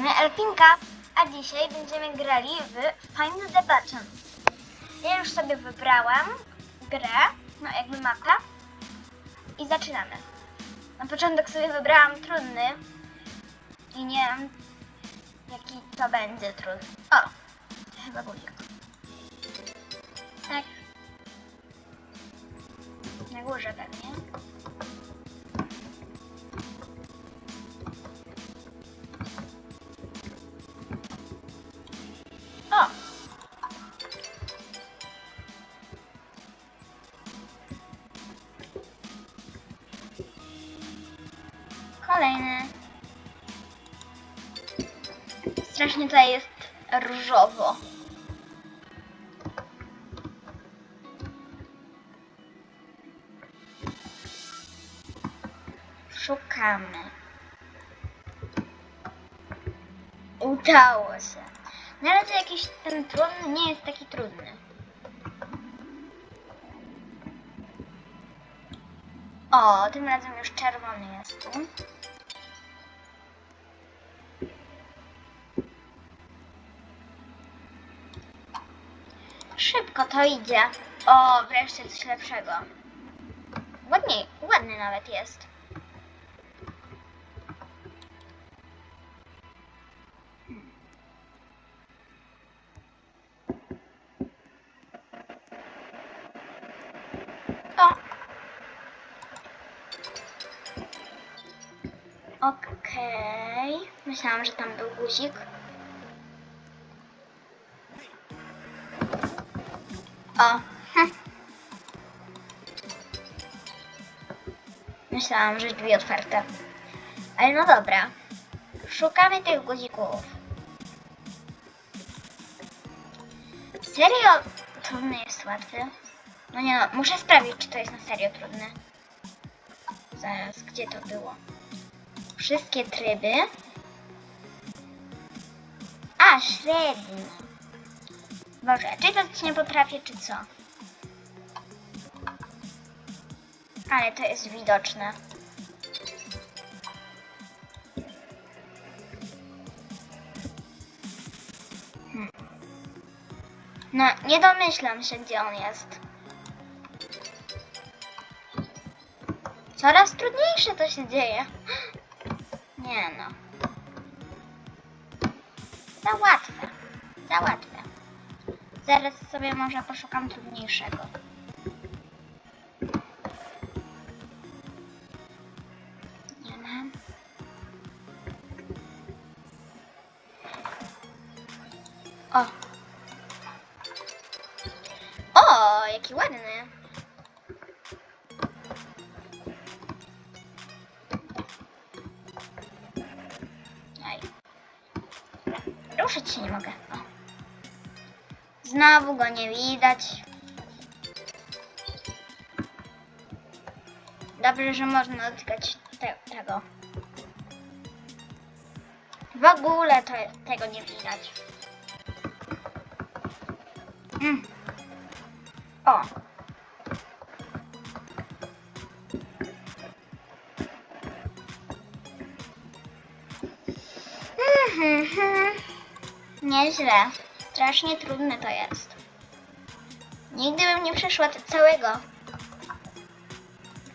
strony Elfinka, a dzisiaj będziemy grali w Find the Button. Ja już sobie wybrałam grę, no jakby mapę i zaczynamy. Na początek sobie wybrałam trudny i nie wiem jaki to będzie trudny. O, to chyba guzik. Tak. Na górze pewnie. Strasznie tutaj jest różowo. Szukamy. Udało się. Na razie jakiś ten trudny nie jest taki trudny. O, tym razem już czerwony jest tu. Szybko to idzie. O, wreszcie coś lepszego. Ładniej, ładny nawet jest. Okej. Myślałam, że tam był guzik. O. Myślałam, że drzwi otwarte. Ale no dobra. Szukamy tych guzików. Serio? Trudny jest łatwy. No nie no, muszę sprawdzić, czy to jest na serio trudne. Zaraz, gdzie to było? Wszystkie tryby. A, średni. Boże, czytać nie potrafię, czy co? Ale to jest widoczne. Hmm. No, nie domyślam się, gdzie on jest. Coraz trudniejsze to się dzieje. Nie no. Za łatwe. Za łatwe. Zaraz sobie może poszukam trudniejszego. Nie mam. O. O, jaki ładny. Aj. Ruszyć się nie mogę. O. Znowu go nie widać. Dobrze, że można dotykać te, tego. W ogóle to, tego nie widać. Mm. O. Mhm, mhm. Nieźle. Strasznie trudne to jest. Nigdy bym nie przeszła te- całego.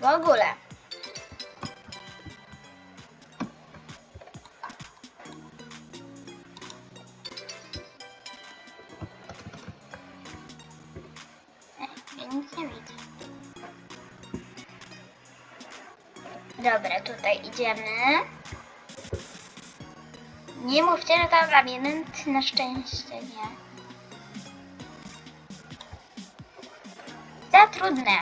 W ogóle. Nie. Dobra, tutaj idziemy. Nie mówcie, że tam labirynt na szczęście nie. Za trudne.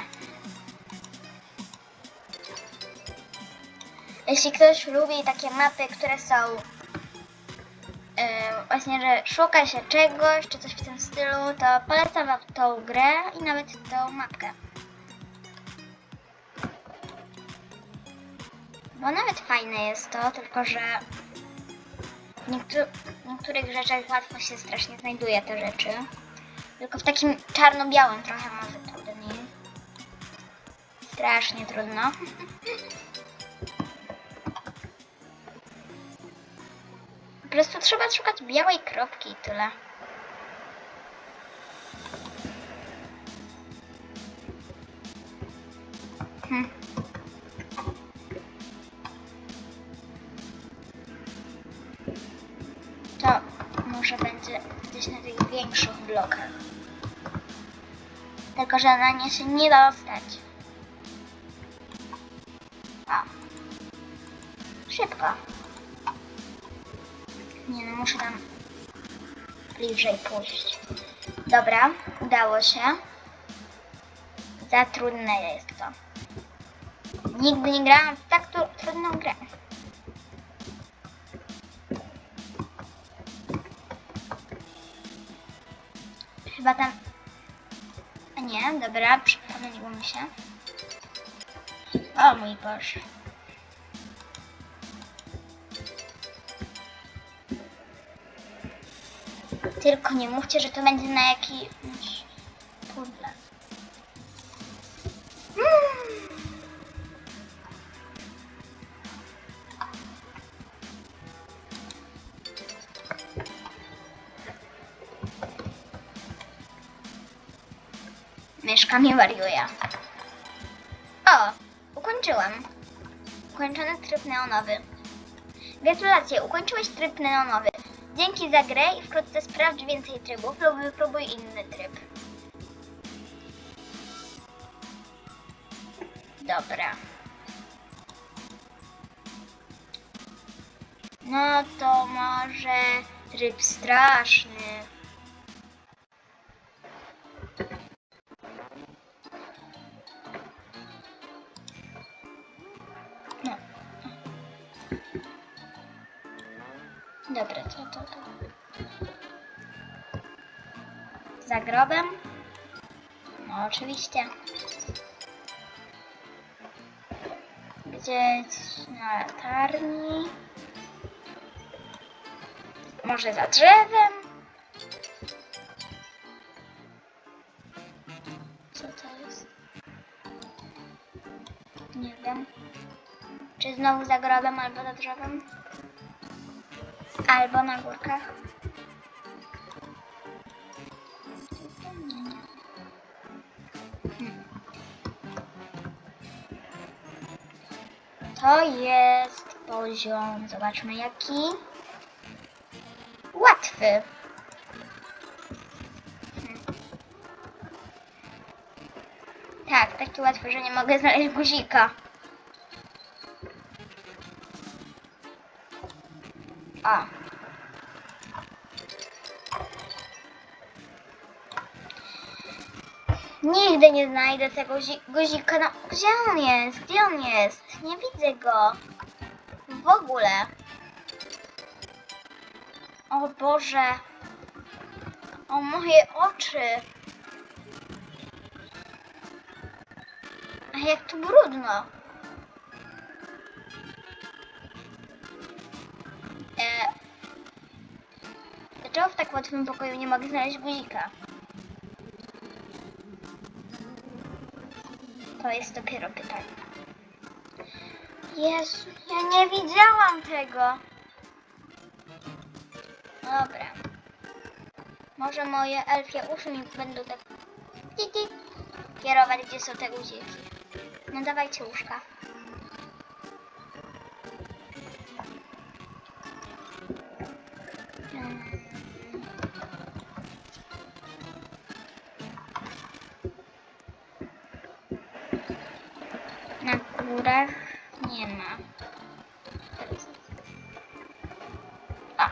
Jeśli ktoś lubi takie mapy, które są yy, właśnie, że szuka się czegoś, czy coś w tym stylu, to polecam wam tą grę i nawet tą mapkę. Bo nawet fajne jest to, tylko że w niektó- w niektórych rzeczach łatwo się strasznie znajduje te rzeczy. Tylko w takim czarno-białym trochę może trudniej. Strasznie trudno. prostu trzeba szukać białej kropki i tyle. Blokach. Tylko, że na nie się nie da dostać. O. Szybko. Nie no, muszę tam bliżej pójść. Dobra, udało się. Za trudne jest to. Nigdy nie grałam w tak tru- trudną grę. Chyba tam... A nie, dobra, pomyliło mi się. O mój Boże. Tylko nie mówcie, że to będzie na jakimś Myszka mnie wariuje. O, ukończyłam. Ukończony tryb neonowy. Gratulacje, ukończyłeś tryb neonowy. Dzięki za grę i wkrótce sprawdź więcej trybów lub wypróbuj inny tryb. Dobra. No to może tryb straszny. Oczywiście. Gdzieś na latarni. Może za drzewem? Co to jest? Nie wiem. Czy znowu za grobem albo za drzewem? Albo na górkach. To jest poziom, zobaczmy jaki. Łatwy. Tak, taki łatwy, że nie mogę znaleźć guzika. A. Nigdy nie znajdę tego zi- guzika. No, gdzie on jest? Gdzie on jest? Nie widzę go. W ogóle. O Boże. O moje oczy. A jak tu brudno. E, dlaczego w tak łatwym pokoju nie mogę znaleźć guzika? To jest dopiero pytanie. Jezu, ja nie widziałam tego. Dobra. Może moje elfie uszy mi będą tak kierować, gdzie są te guziki. No dawajcie łóżka. Górach nie ma. A.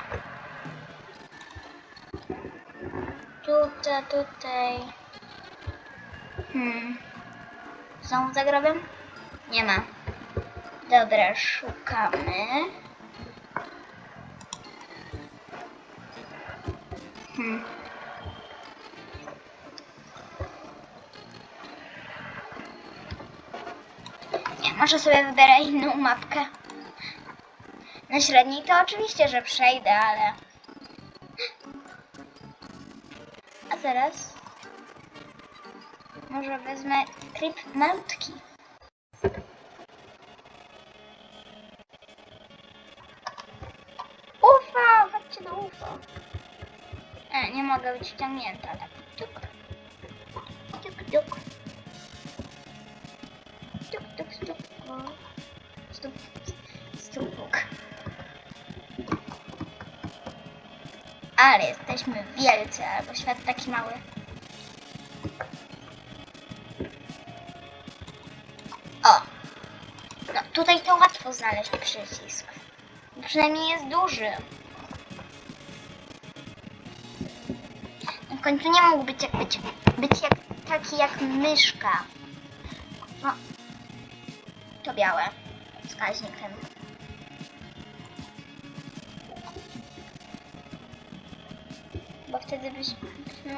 Tutaj, tutaj. Hmm. Są za grobem? Nie ma. Dobra, szukamy. Hmm. Może sobie wybiorę inną mapkę. Na średniej to oczywiście, że przejdę, ale... A teraz... Może wezmę tryb malutki. Ufa! UFO. E, nie mogę być wciągnięta, tak. Tuk. Tuk, tuk. Tuk, tuk, stuk. Stuk, stuk. Ale jesteśmy wielcy, albo świat taki mały. O! No tutaj to łatwo znaleźć przycisk. Przynajmniej jest duży. No w końcu nie mógł być jak być, być jak, taki jak myszka. To białe. Wskaźnik ten. Bo wtedy byśmy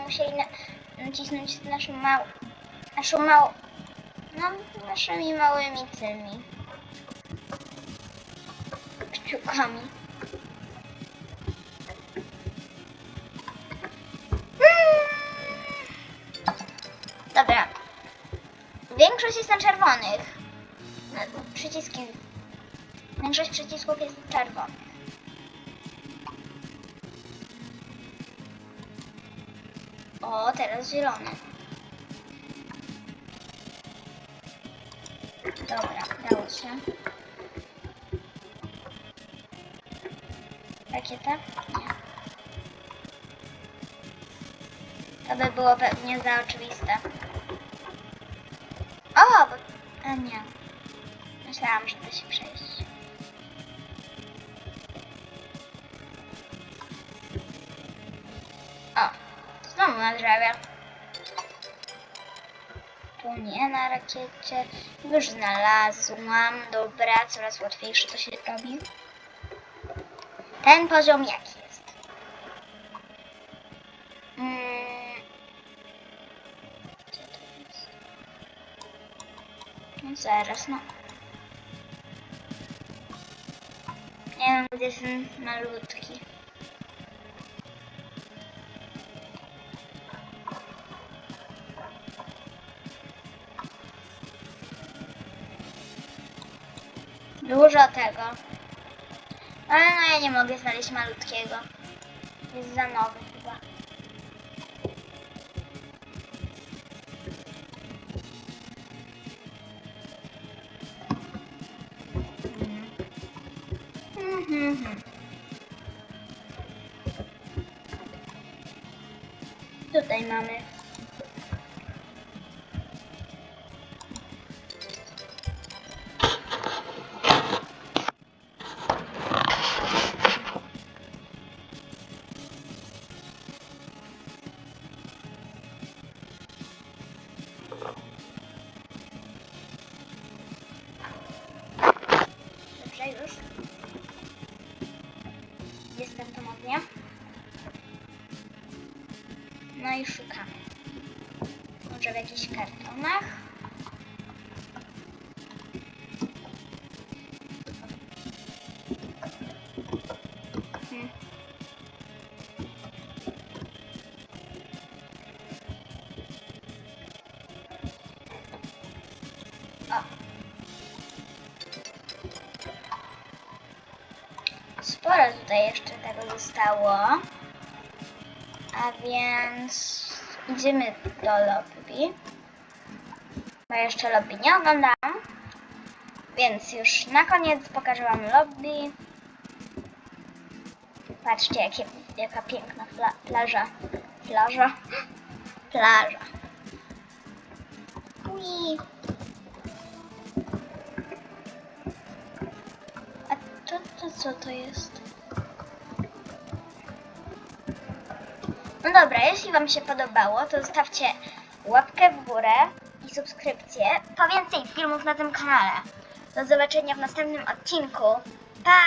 musieli na, nacisnąć naszą małą, naszą małą, no naszymi małymi tymi kciukami. Dobra. Większość jest na czerwonych. Na- Przyciski. Większość przycisków jest czerwonych. O, teraz zielony. Dobra, dało się. Rakieta? Nie. To by było pewnie za oczywiste. O, bo... A nie. Myślałam, że da się przejść. O, znowu na drzewie. Tu nie na rakiecie. Już znalazłam. Dobra, coraz łatwiejsze to się robi. Ten poziom jaki jest? Mm. No zaraz, no. Wiem, gdzie jest ten malutki. Dużo tego. Ale no ja nie mogę znaleźć malutkiego. Jest za nowy Tutaj mamy. Może w jakichś kartonach? Hmm. Sporo tutaj jeszcze tego zostało. A więc idziemy do lobby. Bo jeszcze lobby nie oglądałam. Więc już na koniec pokażę wam lobby. Patrzcie, jakie, jaka piękna pla plaża. Plaża. Plaża. Ui. A to, to co to jest? No dobra, jeśli Wam się podobało, to zostawcie łapkę w górę i subskrypcję po więcej filmów na tym kanale. Do zobaczenia w następnym odcinku. Pa!